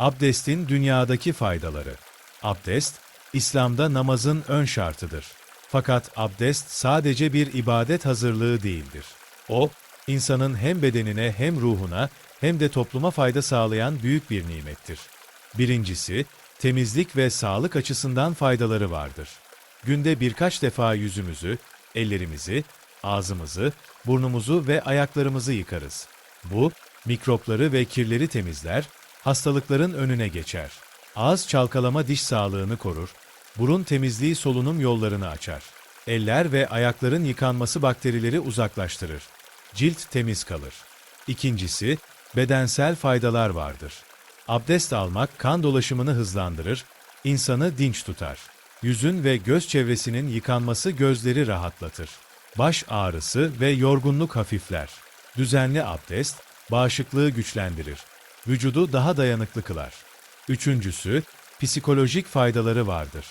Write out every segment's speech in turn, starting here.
Abdestin dünyadaki faydaları. Abdest, İslam'da namazın ön şartıdır. Fakat abdest sadece bir ibadet hazırlığı değildir. O, insanın hem bedenine hem ruhuna hem de topluma fayda sağlayan büyük bir nimettir. Birincisi, temizlik ve sağlık açısından faydaları vardır. Günde birkaç defa yüzümüzü, ellerimizi, ağzımızı, burnumuzu ve ayaklarımızı yıkarız. Bu, mikropları ve kirleri temizler, hastalıkların önüne geçer. Ağız çalkalama diş sağlığını korur, burun temizliği solunum yollarını açar. Eller ve ayakların yıkanması bakterileri uzaklaştırır. Cilt temiz kalır. İkincisi, bedensel faydalar vardır. Abdest almak kan dolaşımını hızlandırır, insanı dinç tutar. Yüzün ve göz çevresinin yıkanması gözleri rahatlatır. Baş ağrısı ve yorgunluk hafifler. Düzenli abdest, bağışıklığı güçlendirir. Vücudu daha dayanıklı kılar. Üçüncüsü, psikolojik faydaları vardır.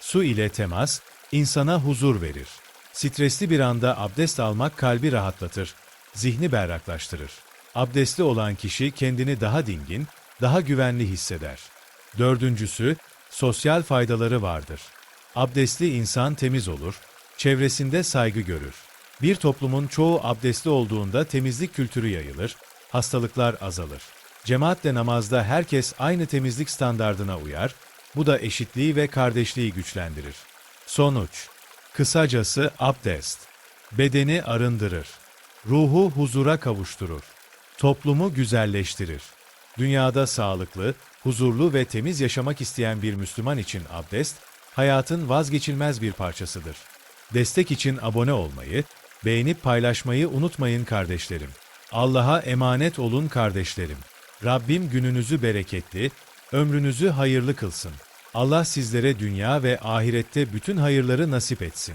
Su ile temas, insana huzur verir. Stresli bir anda abdest almak kalbi rahatlatır, zihni berraklaştırır. Abdestli olan kişi kendini daha dingin, daha güvenli hisseder. Dördüncüsü, sosyal faydaları vardır. Abdestli insan temiz olur, çevresinde saygı görür. Bir toplumun çoğu abdestli olduğunda temizlik kültürü yayılır, hastalıklar azalır. Cemaatle namazda herkes aynı temizlik standardına uyar, bu da eşitliği ve kardeşliği güçlendirir. Sonuç Kısacası abdest, bedeni arındırır, ruhu huzura kavuşturur, toplumu güzelleştirir. Dünyada sağlıklı, huzurlu ve temiz yaşamak isteyen bir Müslüman için abdest, hayatın vazgeçilmez bir parçasıdır. Destek için abone olmayı, beğenip paylaşmayı unutmayın kardeşlerim. Allah'a emanet olun kardeşlerim. Rabbim gününüzü bereketli, ömrünüzü hayırlı kılsın. Allah sizlere dünya ve ahirette bütün hayırları nasip etsin.